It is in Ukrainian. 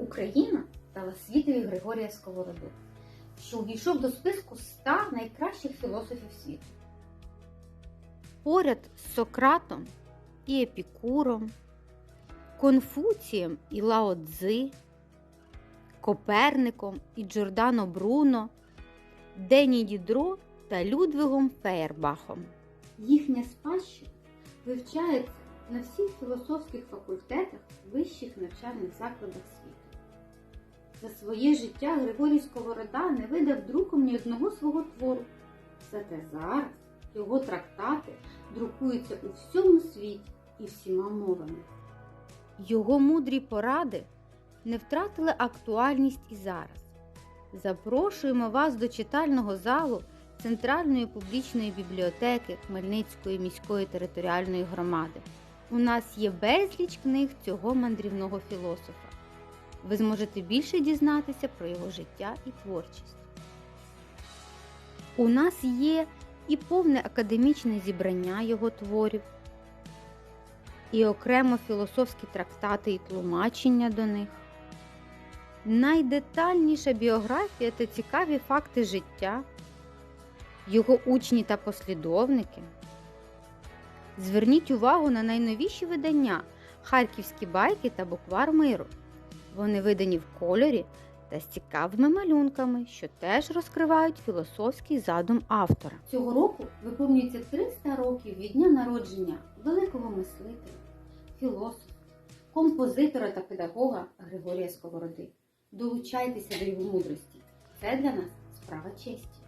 Україна дала світові Григорія Сковороду, що увійшов до списку 100 найкращих філософів світу. Поряд з Сократом і Епікуром, Конфуцієм і Лао Цзи, Коперником і Джордано Бруно, Дені Дідро та Людвигом Фейербахом. Їхня спадщина вивчається на всіх філософських факультетах вищих навчальних закладах світу. За своє життя Григорій Сковорода не видав друком ні одного свого твору. Зате зараз його трактати друкуються у всьому світі і всіма мовами. Його мудрі поради не втратили актуальність і зараз. Запрошуємо вас до читального залу Центральної публічної бібліотеки Хмельницької міської територіальної громади. У нас є безліч книг цього мандрівного філософа. Ви зможете більше дізнатися про його життя і творчість. У нас є і повне академічне зібрання його творів, і окремо філософські трактати і тлумачення до них, найдетальніша біографія та цікаві факти життя, його учні та послідовники. Зверніть увагу на найновіші видання Харківські байки та буквар миру. Вони видані в кольорі та з цікавими малюнками, що теж розкривають філософський задум автора. Цього року виповнюється 300 років від дня народження великого мислителя, філософа, композитора та педагога Григорія Сковороди. Долучайтеся до його мудрості. Це для нас справа честі.